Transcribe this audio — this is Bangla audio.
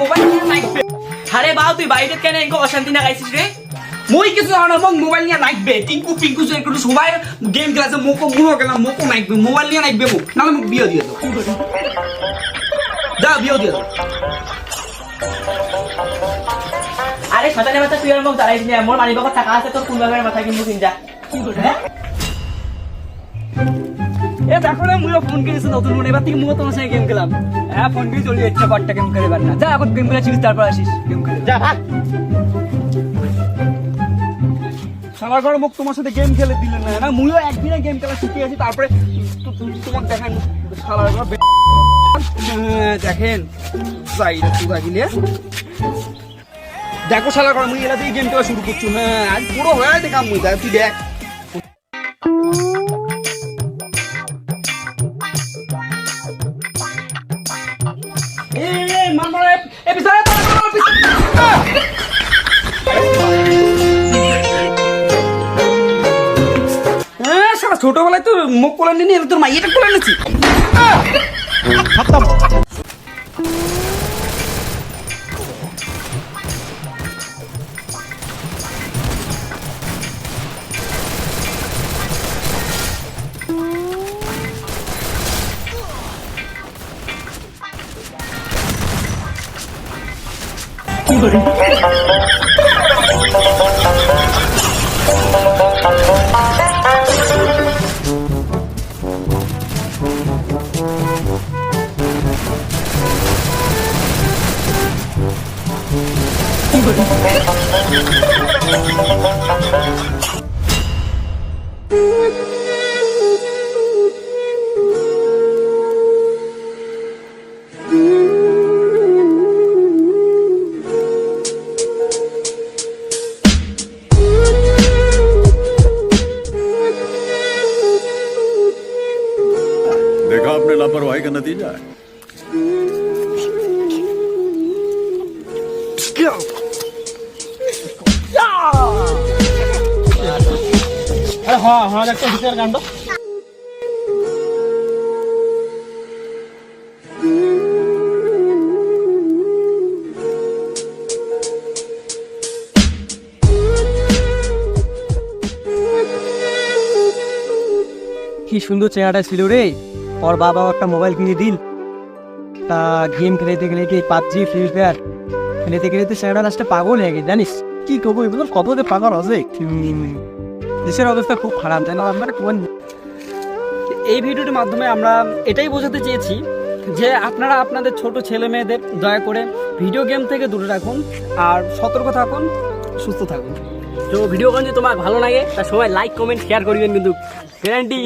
মোবাইল নিয়ে নাইবে আরে তুই বাইরে কেন এনকো অশান্তি না গাইছিস মই কিছু জানো মোক মোবাইল নিয়ে নাইবে টিঙ্কু পিঙ্কু যে একটু সবাই গেম খেলাছে মোকো মুনো গেলাম মোবাইল নিয়ে নাইবে মোক। নাহলে মোক বিয়ে দিয়ে দাও আরে সজানে মাথা তুই আর মোক দাঁড়াইছি না? বাবার টাকা আছে তোর কোন ভাবে মাথা কিন্তু চিন্তা হ্যাঁ এ দেখো না মুইও ফোন কিনেছি নতুন ফোন এবার থেকে তোমার সঙ্গে গেম খেলাম। হ্যাঁ ফোন কিনে চলে যাচ্ছে গেম খেলে না। যা এখন গেম খেলে চিনিস তারপর আসিস গেম খেলে যা ভাগ সারা ঘর মুখ তোমার সাথে গেম খেলে দিলে না। না মুইও একদিনে গেম খেলা শিখে আছি তারপরে তো- তো- দেখেন সারা ঘর হ্যাঁ, দেখেন যাই রে তুই লাগিলে দেখো শালা ঘর মুই এলাতেই গেম খেলা শুরু করছ। হ্যাঁ আজ পুরো হয়ে দেখাম মুই। তুই দেখ। ছোটবেলায় তো মুখ কোলা নিয়ে তোর মাইয়েটা কোলা নিয়েছি देखा आपने लापरवाही का नतीजा है। হ্যাঁ হ্যাঁ একটা কি সুন্দর চেহারাটা ছিল রে। ওর বাবা একটা মোবাইল কিনে দিল। তা গেম খেলাতে খেলাতে পাবজি, ফ্রি ফায়ার? খেলাতে খেলাতে চেহারা লাস্টে পাগল হয়ে গেছে, জানিস? কি করব এগুলো কত যে পাগল আছে। দেশের অবস্থা খুব খারাপ তাই না? আমার কোন এই ভিডিওটির মাধ্যমে আমরা এটাই বোঝাতে চেয়েছি যে আপনারা আপনাদের ছোট ছেলে মেয়েদের দয়া করে ভিডিও গেম থেকে দূরে রাখুন আর সতর্ক থাকুন সুস্থ থাকুন। তো ভিডিও যদি তোমার ভালো লাগে তা সবাই লাইক কমেন্ট শেয়ার করবেন কিন্তু। গ্যারান্টি